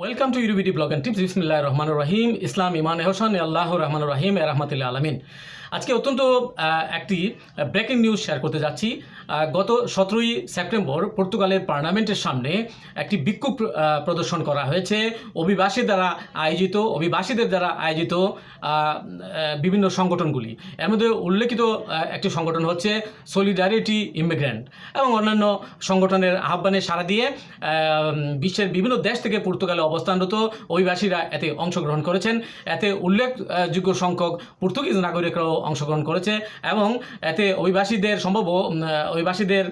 Welcome to UBD blog and tips বিসমিল্লাহ রহমান রহিম ইসলাম ইমান এহসান আল্লাহ রহমান রহিম এ রহমতুল্লাহ আলমিন আজকে অত্যন্ত একটি ব্রেকিং নিউজ শেয়ার করতে যাচ্ছি। গত সতেরোই সেপ্টেম্বর পর্তুগালের পার্লামেন্টের সামনে একটি বিক্ষোভ প্রদর্শন করা হয়েছে। অভিবাসী দ্বারা আয়োজিত, অভিবাসীদের দ্বারা আয়োজিত বিভিন্ন সংগঠনগুলি। এর মধ্যে উল্লেখিত একটি সংগঠন হচ্ছে সলিডারিটি ইমিগ্র্যান্ট এবং অন্যান্য সংগঠনের আহ্বানে সাড়া দিয়ে বিশ্বের বিভিন্ন দেশ থেকে পর্তুগালে অবস্থানরত অভিবাসীরা এতে অংশগ্রহণ করেছেন। এতে উল্লেখযোগ্য সংখ্যক পর্তুগিজ নাগরিকরাও অংশগ্রহণ করেছে এবং এতে অভিবাসীদের সম্ভব অভিবাসীদের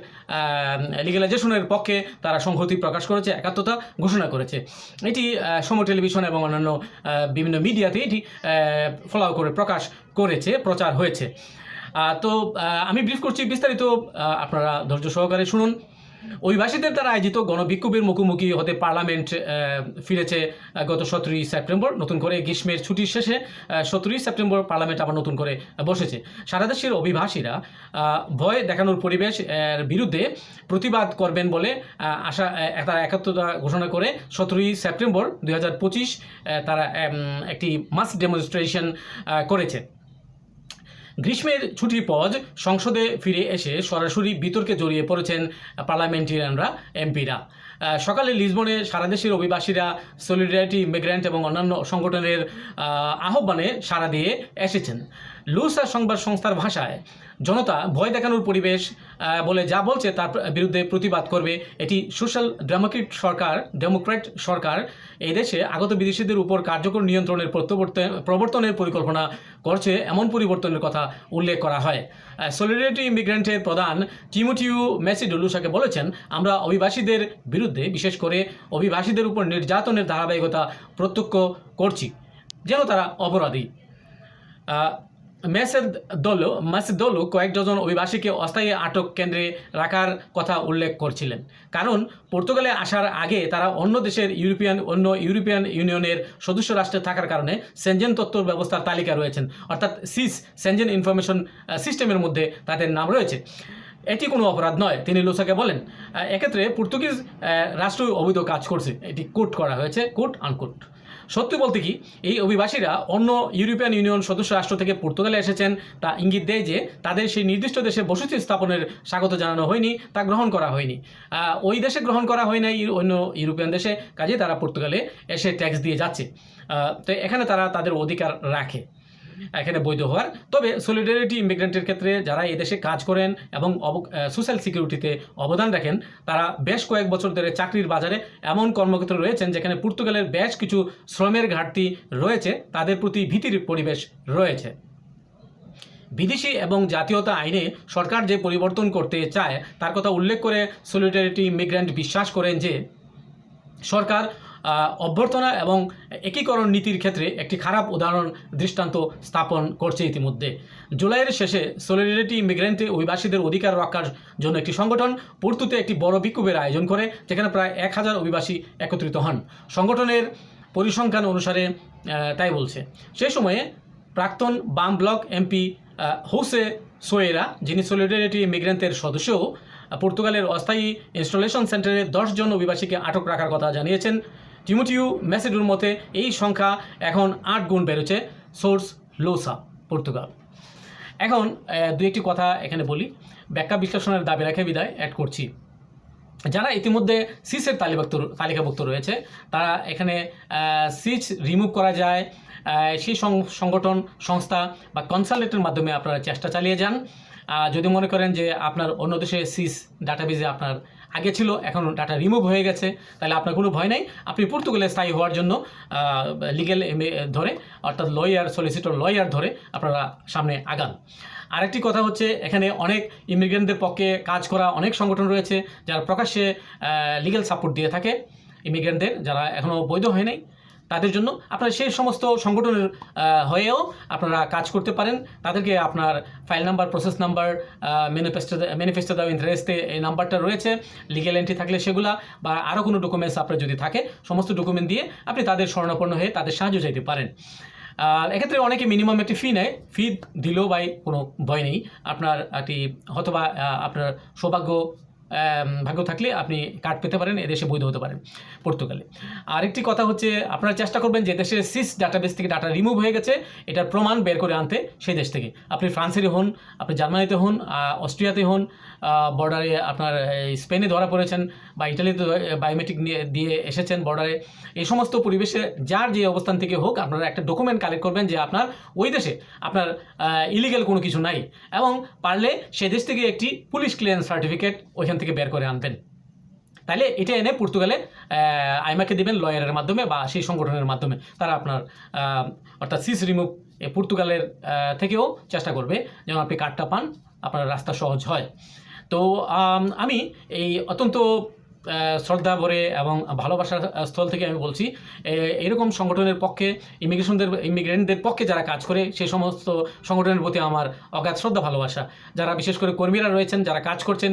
লিগালাইজেশনের পক্ষে তারা সংহতি প্রকাশ করেছে, একাত্মতা ঘোষণা করেছে। এটি সময় টেলিভিশন এবং অন্যান্য বিভিন্ন মিডিয়াতে এটি ফলাও করে প্রকাশ করেছে, প্রচার হয়েছে। তো আমি ব্রিফ করছি বিস্তারিত আপনারা ধৈর্য সহকারে শুনুন। অভিবাসীদের দ্বারা আয়োজিত গণবিক্ষোভের মুখোমুখি হতে পার্লামেন্ট ফিরেছে গত সতেরোই সেপ্টেম্বর। নতুন করে গ্রীষ্মের ছুটির শেষে সতেরোই সেপ্টেম্বর পার্লামেন্ট আবার নতুন করে বসেছে। সারা দেশের অভিবাসীরা ভয় দেখানোর পরিবেশ বিরুদ্ধে প্রতিবাদ করবেন বলে আশা তারা একাত্মতা ঘোষণা করে সতেরোই সেপ্টেম্বর দু হাজার পঁচিশ তারা একটি মাস ডেমনস্ট্রেশন করেছে। গ্রীষ্মের ছুটির পর সংসদে ফিরে এসে সরাসরি বিতর্কে জড়িয়ে পড়েছেন পার্লামেন্টেরিয়ানরা, এমপিরা। সকালে লিসবনে সারা দেশের অভিবাসীরা সলিডারিটি ইমিগ্র্যান্ট এবং অন্যান্য সংগঠনের আহ্বানে সাড়া দিয়ে এসেছেন। লুসা সংবাদ সংস্থার ভাষায় জনতা ভয় দেখানোর পরিবেশ বলে যা বলছে তার বিরুদ্ধে প্রতিবাদ করবে। এটি সোশ্যাল ডেমোক্রেট সরকার ডেমোক্রেট সরকার। এই দেশে আগত বিদেশিদের উপর কার্যকর নিয়ন্ত্রণের প্রবর্তনের পরিকল্পনা করছে এমন পরিবর্তনের কথা উল্লেখ করা হয়। সলিডারিটি ইমিগ্রেন্টের প্রধান টিমোটিউ মেসিডোলুসাকে বলেছেন, আমরা অভিবাসীদের বিরুদ্ধে, বিশেষ করে অভিবাসীদের উপর নির্যাতনের ধারাবাহিকতা প্রত্যক্ষ করছি, যেন তারা অপরাধী। আহ, মেসেদ দল মেসেদলু কয়েক ডজন অভিবাসীকে অস্থায়ী আটক কেন্দ্রে রাখার কথা উল্লেখ করছিলেন। কারণ পর্তুগালে আসার আগে তারা অন্য দেশের ইউরোপিয়ান অন্য ইউরোপিয়ান ইউনিয়নের সদস্য রাষ্ট্রে থাকার কারণে সেনজেন তত্ত্ব ব্যবস্থার তালিকা রয়েছেন। অর্থাৎ সিস সেনজেন ইনফরমেশন সিস্টেমের মধ্যে তাদের নাম রয়েছে। এটি কোনো অপরাধ নয় তিনি লোসাকে বলেন। এক্ষেত্রে পর্তুগিজ রাষ্ট্র অবৈধ কাজ করছে। এটি কোট করা হয়েছে কোট আনকোট। সত্যি বলতে কি, এই অভিবাসীরা অন্য ইউরোপিয়ান ইউনিয়ন সদস্য রাষ্ট্র থেকে পর্তুগালে এসেছেন। তা ইঙ্গিত দেয় যে, তাদের সেই নির্দিষ্ট দেশে বসতি স্থাপনের স্বাগত জানানো হয়নি, তা গ্রহণ করা হয়নি। ওই দেশে গ্রহণ করা হয় না অন্য ইউরোপিয়ান দেশে কাজে তারা পর্তুগালে এসে ট্যাক্স দিয়ে যাচ্ছে। তো এখানে তারা তাদের অধিকার রাখে। এখানে বৈধ হওয়ার। তবে সলিডারিটি ইমিগ্রেন্টের ক্ষেত্রে যারা এদেশে কাজ করেন এবং সোশ্যাল সিকিউরিটিতে অবদান রাখেন, তারা বেশ কয়েক বছর ধরে চাকরির বাজারে এমন কর্মক্ষেত্র রয়েছেন যেখানে পর্তুগালের বেশ কিছু শ্রমের ঘাটতি রয়েছে, তাদের প্রতি ভীতির পরিবেশ রয়েছে। বিদেশি এবং জাতীয়তা আইনে সরকার যে পরিবর্তন করতে চায়, তার কথা উল্লেখ করে সলিডারিটি ইমিগ্রেন্ট বিশ্বাস করেন যে, সরকার অভ্যর্থনা এবং একীকরণ নীতির ক্ষেত্রে একটি খারাপ উদাহরণ দৃষ্টান্ত স্থাপন করছে ইতিমধ্যে। জুলাইয়ের শেষে সলিডারিটি ইমিগ্রেন্টে অভিবাসীদের অধিকার রক্ষার জন্য একটি সংগঠন পর্তুতে একটি বড় বিক্ষোভের আয়োজন করে, যেখানে প্রায় এক হাজার অভিবাসী একত্রিত হন। সংগঠনের পরিসংখ্যান অনুসারে তাই বলছে। সেই সময়ে প্রাক্তন বাম ব্লক এমপি হোসে সোয়েরা, যিনি সলিডারিটি ইমিগ্রেন্টের সদস্যও পর্তুগালের অস্থায়ী ইনস্টলেশন সেন্টারে দশজন অভিবাসীকে আটক রাখার কথা জানিয়েছেন। টিমোটিউ মেসেডুর মতে এই সংখ্যা এখন আট গুণ বেড়েছে সোর্স লোসা পর্তুগাল এখন দু একটি কথা এখানে বলি। ব্যাখ্যা বিশ্লেষণের দাবি রেখে বিদায় অ্যাড করছি। যারা ইতিমধ্যে সিসের তালিকাভুক্ত তালিকাভুক্ত রয়েছে, তারা এখানে সিচ রিমুভ করা যায়। সেই সংগঠন, সংস্থা বা কনসালটেন্টের মাধ্যমে আপনারা চেষ্টা চালিয়ে যান। যদি মনে করেন যে আপনার অন্য দেশে সিস ডাটাবেজে আপনার আগে ছিল, এখন ডাটা রিমুভ হয়ে গেছে। তাহলে আপনার কোনো ভয় নাই। আপনি পর্তুগালে স্থায়ী হওয়ার জন্য লিগেল এম ধরে, অর্থাৎ লয়ার সলিসিটর লয়ার ধরে আপনারা সামনে আগান। আরেকটি কথা হচ্ছে, এখানে অনেক ইমিগ্রেন্টদের পক্ষে কাজ করা অনেক সংগঠন রয়েছে, যারা প্রকাশ্যে লিগেল সাপোর্ট দিয়ে থাকে। ইমিগ্রেন্টদের যারা এখনও বৈধ হয় নাই তাদের জন্য আপনারা সেই সমস্ত সংগঠনের হয়েও আপনারা কাজ করতে পারেন। তাদেরকে আপনার file number process number manifesto manifesto দাও ইন্টারেস্টে এই নাম্বারটা রয়েছে। লিগেল এন্ট্রি থাকলে সেগুলা বা আরও কোনো ডকুমেন্টস আপনার যদি থাকে, সমস্ত ডকুমেন্ট দিয়ে আপনি তাদের শরণাপন্ন হয়ে তাদের সাহায্য চাইতে পারেন। আর এক্ষেত্রে অনেকে মিনিমাম একটি ফি নেয়। ফি দিলেও বাই কোনো ভয় নেই। আপনার একটি হয়তোবা আপনার সৌভাগ্য ভাগ্য থাকলে আপনি কার্ড পেতে পারেন এদেশে বৈধ হতে পারেন, পর্তুগালে। আরেকটি কথা হচ্ছে, আপনারা চেষ্টা করবেন যে দেশের সিস ডাটাবেস থেকে ডাটা রিমুভ হয়ে গেছে, এটার প্রমাণ বের করে আনতে সেই দেশ থেকে। আপনি ফ্রান্সেরই হন, আপনি জার্মানিতে হন অস্ট্রিয়াতে হন বর্ডারে আপনার স্পেনে ধরা পড়েছেন, বা ইটালিতে বায়োমেট্রিক নিয়ে, দিয়ে এসেছেন বর্ডারে এই সমস্ত পরিবেশে যার যে অবস্থান থেকে হোক, আপনারা একটা ডকুমেন্ট কালেক্ট করবেন যে আপনার, ওই দেশে আপনার ইলিগেল কোনো কিছু নাই। এবং পারলে সে দেশ থেকে একটি পুলিশ ক্লিয়ারেন্স সার্টিফিকেট ওইখান থেকে বের করে আনবেন তাহলে এটা এনে পর্তুগালে আইমাকে দেবেন লয়ারের মাধ্যমে বা সেই সংগঠনের মাধ্যমে। তারা আপনার অর্থাৎ সিস রিমুভ পর্তুগালের থেকেও চেষ্টা করবে যেমন আপনি কার্ডটা পান, আপনার রাস্তা সহজ হয়। তো আমি এই অত্যন্ত শ্রদ্ধা ভরে এবং ভালোবাসার স্থল থেকে আমি বলছি এরকম সংগঠনের পক্ষে, ইমিগ্রেশনদের, ইমিগ্রেন্টদের পক্ষে যারা কাজ করে সেই সমস্ত সংগঠনের প্রতি আমার অগাধ শ্রদ্ধা, ভালোবাসা। যারা বিশেষ করে কর্মীরা রয়েছেন, যারা কাজ করছেন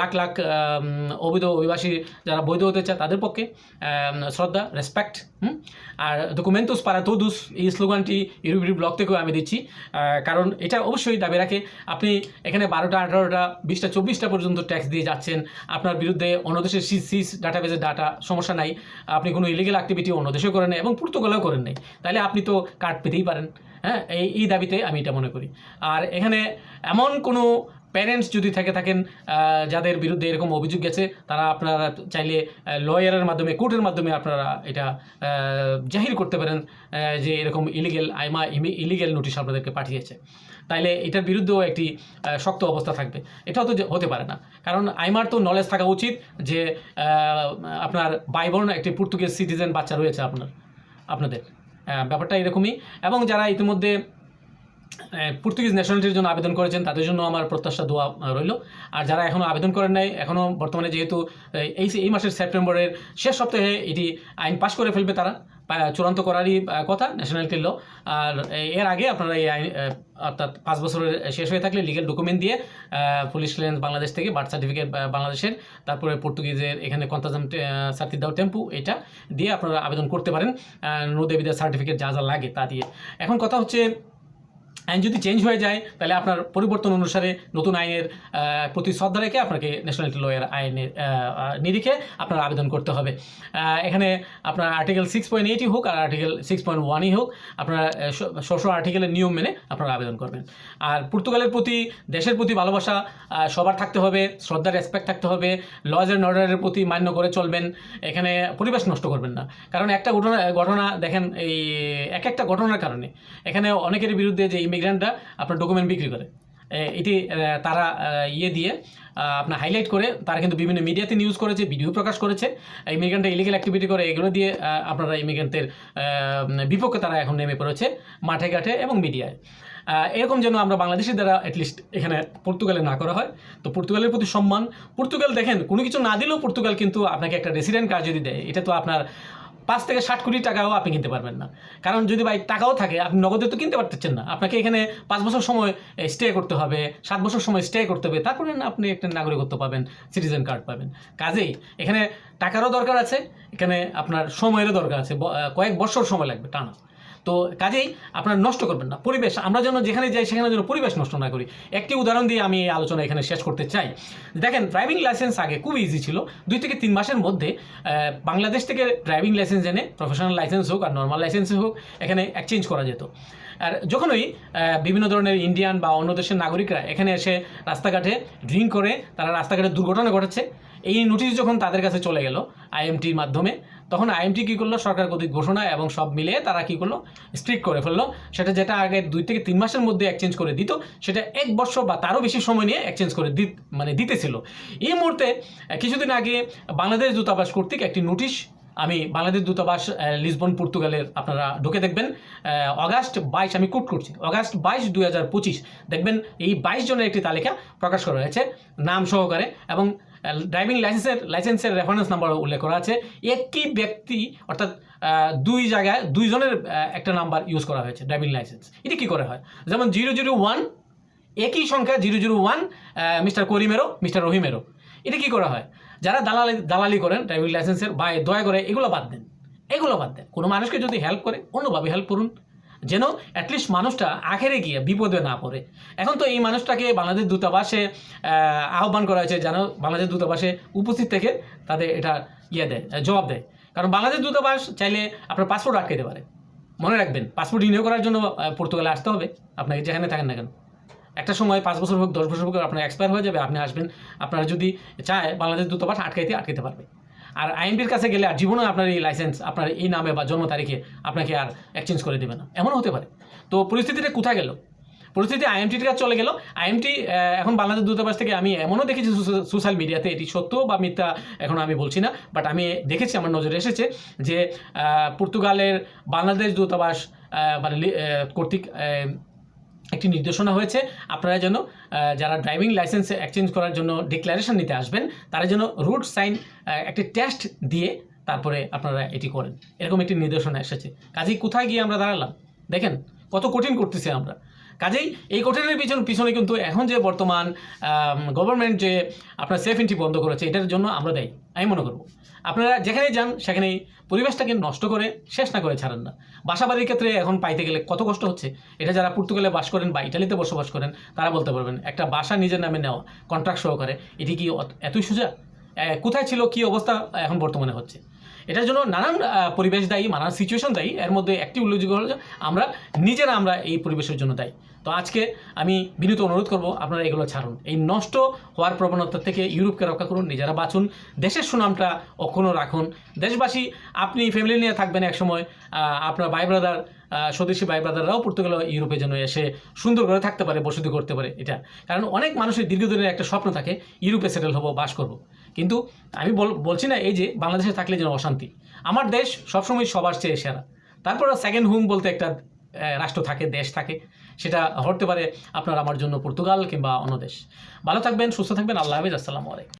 লাখ লাখ অবৈধ অভিবাসী যারা বৈধ হতে চায়, তাদের পক্ষে শ্রদ্ধা রেসপেক্ট আর ডকুমেন্টুস পারা তোদুস এই স্লোগানটি ইউরোপি ব্লক থেকেও আমি দিচ্ছি। কারণ এটা অবশ্যই দাবি রাখে, আপনি এখানে বারোটা, আঠারোটা, বিশটা, চব্বিশটা পর্যন্ত ট্যাক্স দিয়ে যাচ্ছেন। আপনার বিরুদ্ধে অন্য দেশের সিস সিস ডাটাবেজের ডাটা সমস্যা নাই। আপনি কোনো ইলিগেল অ্যাক্টিভিটি অন্য দেশেও করেন এবং পর্তুগালেও করেন নাই। তাহলে আপনি তো কার্ড পেতেই পারেন। হ্যাঁ এই এই দাবিতে আমি এটা মনে করি। আর এখানে এমন কোনো প্যারেন্টস যদি থেকে থাকেন যাদের বিরুদ্ধে এরকম অভিযোগ গেছে, তারা আপনারা চাইলে লয়ারের মাধ্যমে, কোর্টের মাধ্যমে আপনারা এটা জাহির করতে পারেন যে এরকম ইলিগেল আইমা ইলিগেল নোটিশ আপনাদেরকে পাঠিয়েছে। তাইলে এটার বিরুদ্ধেও একটি শক্ত অবস্থা থাকবে। এটাও তো হতে পারে না। কারণ আইমার তো নলেজ থাকা উচিত যে আপনার বাইবর্ন একটি পর্তুগিজ সিটিজেন বাচ্চা রয়েছে আপনার, আপনাদের। ব্যাপারটা এরকমই। এবং যারা ইতিমধ্যে পর্তুগিজ ন্যাশনালিটির জন্য আবেদন করেছেন, তাদের জন্য আমার প্রত্যাশা, দোয়া রইল। আর যারা এখনও আবেদন করেন নাই এখনও বর্তমানে যেহেতু এই এই মাসের সেপ্টেম্বরের শেষ সপ্তাহে এটি আইন পাশ করে ফেলবে তারা চূড়ান্ত করারই কথা ন্যাশনালিটি ল। আর এর আগে আপনারা এই আইন অর্থাৎ পাঁচ বছরের শেষ হয়ে থাকলে লিগেল ডকুমেন্ট দিয়ে পুলিশ ক্লিয়ারেন্স বাংলাদেশ থেকে বার্থ সার্টিফিকেট বাংলাদেশের, তারপরে পর্তুগিজের এখানে কন্তাজাম সার্টিদাও টেম্পু এটা দিয়ে আপনারা আবেদন করতে পারেন। নো দেবিদার সার্টিফিকেট যা যা লাগে তা দিয়ে। এখন কথা হচ্ছে আইন যদি চেঞ্জ হয়ে যায়, তাহলে আপনার পরিবর্তন অনুসারে নতুন আইনের প্রতি শ্রদ্ধা রেখে আপনাকে ন্যাশনালিটি লয়ার আইনের নিরিখে আপনার আবেদন করতে হবে। এখানে আপনার আর্টিকেল সিক্স পয়েন্ট এইটই হোক আর আর্টিকেল সিক্স পয়েন্ট ওয়ানই হোক, আপনারা ষোশো আর্টিকেলের নিয়ম মেনে আপনারা আবেদন করবেন। আর পর্তুগালের প্রতি, দেশের প্রতি ভালোবাসা সবার থাকতে হবে শ্রদ্ধা রেসপেক্ট থাকতে হবে লজ অ্যান্ড অর্ডারের প্রতি মান্য করে চলবেন, এখানে পরিবেশ নষ্ট করবেন না। কারণ একটা ঘটনা ঘটনা দেখেন, এই এক একটা ঘটনার কারণে। এখানে অনেকের বিরুদ্ধে যে ইমিগ্রেন্টরা আপনার ডকুমেন্ট বিক্রি করে। এটি তারা ইয়ে দিয়ে আপনার হাইলাইট করে, তারা কিন্তু বিভিন্ন মিডিয়াতে নিউজ করেছে ভিডিও প্রকাশ করেছে। ইমিগ্রেন্টরা ইলিগেল অ্যাক্টিভিটি করে, এগুলো দিয়ে আপনারা ইমিগ্রেন্টদের বিপক্ষে তারা এখন নেমে পড়েছে, মাঠে ঘাটে এবং মিডিয়ায় এরকম যেন আমরা বাংলাদেশের দ্বারা অ্যাটলিস্ট এখানে পর্তুগালে না করা হয়। তো পর্তুগালের প্রতি সম্মান, পর্তুগাল দেখেন, কোনো কিছু না দিলেও পর্তুগাল কিন্তু আপনাকে একটা রেসিডেন্ট কার্ড যদি দেয়, এটা তো আপনার পাঁচ থেকে ষাট কোটি টাকাও আপনি কিনতে পারবেন না। কারণ যদি বাইক টাকাও থাকে, আপনি নগদে তো কিনতে পারতেছেন না। আপনাকে এখানে পাঁচ বছর সময় স্টে করতে হবে, সাত বছর সময় স্টে করতে হবে, তারপরে না আপনি একটা নাগরিকত্ব পাবেন সিটিজেন কার্ড পাবেন। কাজেই এখানে টাকারও দরকার আছে, এখানে আপনার সময়েরও দরকার আছে কয়েক বছর সময় লাগবে, টানা। তো কাজেই আপনারা নষ্ট করবেন না। পরিবেশ, আমরা যেন যেখানে যাই সেখানে যেন পরিবেশ নষ্ট না করি। একটি উদাহরণ দিয়ে আমি আলোচনা এখানে শেষ করতে চাই। দেখেন ড্রাইভিং লাইসেন্স আগে খুব ইজি ছিল। দুই থেকে তিন মাসের মধ্যে বাংলাদেশ থেকে ড্রাইভিং লাইসেন্স এনে প্রফেশনাল লাইসেন্স হোক আর নর্মাল লাইসেন্স হোক, এখানে এক্সচেঞ্জ করা যেত। আর যখনই বিভিন্ন ধরনের ইন্ডিয়ান বা অন্য দেশের নাগরিকরা এখানে এসে রাস্তাঘাটে ড্রিঙ্ক করে, তারা রাস্তাঘাটে দুর্ঘটনা ঘটাচ্ছে এই নোটিশ যখন তাদের কাছে চলে গেল আইএমটির মাধ্যমে তখন আইএমটি কী করল? সরকার কর্তৃক ঘোষণা এবং সব মিলিয়ে তারা কী করল? স্ট্রিক্ট করে ফেলল। সেটা যেটা আগে দুই থেকে তিন মাসের মধ্যে এক্সচেঞ্জ করে দিত, সেটা এক বছর বা তারও বেশি সময় নিয়ে এক্সচেঞ্জ করে দিত মানে দিতেছিল। এই মুহূর্তে কিছুদিন আগে বাংলাদেশ দূতাবাস কর্তৃক একটি নোটিশ আমি বাংলাদেশ দূতাবাস লিসবন পর্তুগালের আপনারা ঢুকে দেখবেন অগাস্ট বাইশ আমি কোট করছি অগাস্ট বাইশ দুই দেখবেন এই বাইশ জনের একটি তালিকা প্রকাশ করা হয়েছে, নাম সহকারে এবং ড্রাইভিং লাইসেন্সের লাইসেন্সের রেফারেন্স নাম্বার উল্লেখ করা আছে। একই ব্যক্তি, অর্থাৎ দুই জায়গায়, দুইজনের একটা নাম্বার ইউজ করা হয়েছে ড্রাইভিং লাইসেন্স এটি কী করে হয়? যেমন জিরো জিরো ওয়ান একই সংখ্যা জিরো জিরো ওয়ান মিস্টার করিমেরও মিস্টার রহিমেরও। এটা কী করা হয়? যারা দালালি দালালি করেন ড্রাইভিং লাইসেন্সের বা দয়া করে এগুলো বাদ দেন। এগুলো বাদ দেন। কোনো মানুষকে যদি হেল্প করে, অন্যভাবে হেল্প করুন। যেন অ্যাটলিস্ট মানুষটা আখেরে গিয়ে বিপদে না পড়ে। এখন তো এই মানুষটাকে বাংলাদেশ দূতাবাসে আহ্বান করা হয়েছে যেন বাংলাদেশ দূতাবাসে উপস্থিত থেকে তাদের এটা ইয়ে দেয় জবাব দেয়। কারণ বাংলাদেশ দূতাবাস চাইলে আপনার পাসপোর্ট আটকে দিতে পারে। মনে রাখবেন পাসপোর্ট রিনিউ করার জন্য পর্তুগালে আসতে হবে। আপনাকে যেখানে থাকেন না কেন। একটা সময় পাঁচ বছর হোক, দশ বছর হোক, আপনার এক্সপায়ার হয়ে যাবে, আপনি আসবেন। আপনারা যদি চায় বাংলাদেশ দূতাবাস আটকাইতে আটকাতে পারবে। আর আইএমপির কাছে গেলে আর জীবনে আপনার এই লাইসেন্স আপনার এই নামে বা জন্ম তারিখে আপনাকে আর এক্সচেঞ্জ করে দেবে না। এমনও হতে পারে। তো পরিস্থিতিটা কোথায় গেল? পরিস্থিতি আইএমটির কাছে চলে গেল। আইএমটি এখন বাংলাদেশ দূতাবাস থেকে আমি এমনও দেখেছি সোশ্যাল মিডিয়াতে এটি সত্য বা মিথ্যা এখন আমি বলছি না বাট আমি দেখেছি, আমার নজরে এসেছে যে পর্তুগালের বাংলাদেশ দূতাবাস মানে কর্তৃক একটি নির্দেশনা হয়েছে, আপনারা যেন যারা ড্রাইভিং লাইসেন্স এক্সচেঞ্জ করার জন্য ডিক্লারেশন নিতে আসবেন, তারা যেন রুট সাইন একটি টেস্ট দিয়ে তারপরে আপনারা এটি করেন। এরকম একটি নির্দেশনা এসেছে। কাজেই কোথায় গিয়ে আমরা দাঁড়ালাম? দেখেন, কত কঠিন করতেছি আমরা। কাজেই এই কঠিনের পিছন পিছনে কিন্তু এখন যে বর্তমান গভর্নমেন্ট যে আপনার সেফ এন্ট্রি বন্ধ করেছে, এটার জন্য আমরা দেয়। আমি মনে করব, আপনারা যেখানে যান, সেখানেই পরিবেশটাকে নষ্ট করে শেষ না করে ছাড়েন না। বাসাবাড়ির ক্ষেত্রে এখন পাইতে গেলে কত কষ্ট হচ্ছে, এটা যারা পর্তুগালে বাস করেন বা ইটালিতে বসবাস করেন, তারা বলতে পারবেন, একটা বাসা নিজের নামে নেওয়া কন্ট্রাক্ট সহকারে, এটি কি এতই সোজা? কোথায় ছিল, কি অবস্থা, এখন বর্তমানে হচ্ছে। এটার জন্য নানান পরিবেশ দায়ী, নানান সিচুয়েশন দায়ী। এর মধ্যে একটি উল্লেখযোগ্য হলো আমরা নিজেরা আমরা এই পরিবেশের জন্য দায়ী। তো আজকে আমি বিনীত অনুরোধ করব, আপনারা এগুলো ছাড়ুন। এই নষ্ট হওয়ার প্রবণতা থেকে ইউরোপকে রক্ষা করুন, নিজেরা বাঁচুন, দেশের সুনামটা অক্ষুণ্ণ রাখুন। দেশবাসী, আপনি ফ্যামিলি নিয়ে থাকবেন একসময় আপনার ভাই ব্রাদার স্বদেশি ভাই ব্রাদাররাও পর্তুগাল ইউরোপে যেন এসে সুন্দর করে থাকতে পারে, বসতি করতে পারে, এটা। কারণ অনেক মানুষের দীর্ঘদিনের একটা স্বপ্ন থাকে, ইউরোপে সেটেল হব, বাস করব। কিন্তু আমি বল- বলছি না এই যে বাংলাদেশে থাকলে যেন অশান্তি। আমার দেশ সবসময় সবার চেয়ে সেরা। তারপর সেকেন্ড হোম বলতে একটা রাষ্ট্র থাকে, দেশ থাকে। সেটা হতে পারে আপনার আমার জন্য পর্তুগাল কিংবা অন্য দেশ। ভালো থাকবেন, সুস্থ থাকবেন, আল্লাহ হাফিজ, আসসালামু আলাইকুম।